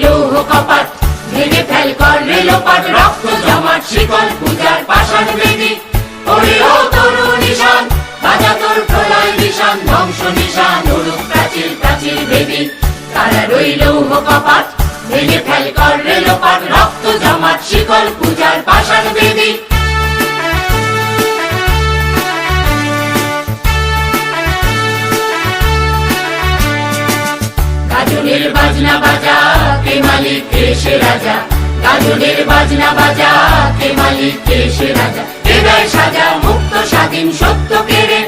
কপাট ভেঙে ফেল কর রেলোপাট রক্ত জমাট, শিকল পূজার পাষাণ বেদি। ওরে ও তরু নিশান বাজা তোর প্রলয় নিশান, ধ্বংস নিশান উড়ুক প্রাচীর প্রাচীর বেদি। তারা রইল কপাট ভেঙে ফেল কর রেলোপাট রক্ত জমাট, শিকল পূজার পাষাণ বেদি। বাজনা বাজা সে রাজা। গাজনের বাজনা বাজা, কে মালিক, কে সে রাজা। কে সাজা, মুক্ত, স্বাধীন, সত্য কেড়ে।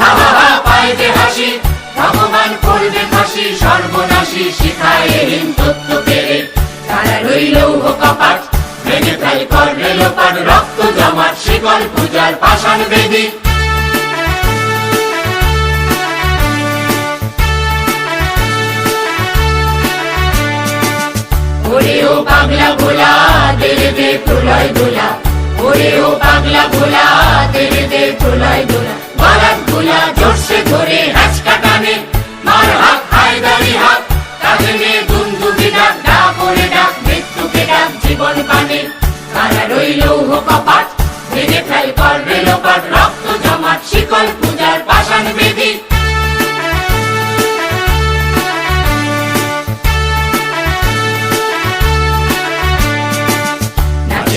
হা হা হা পায় হাসি, ভগবান করবে ফাঁসি, সর্বনাশী শিখায় এহীন তত্ত্ব কেড়ে। তারা রইল কপাট, ভেঙে ফেল কর রেলোপাট রক্ত জমাট, শিকল পূজার পাষাণ বেদী। পাগলা ভোলা তেরে দে প্রলয় দোলা ওরে ও পাগলা ভোলা তেরে দে প্রলয়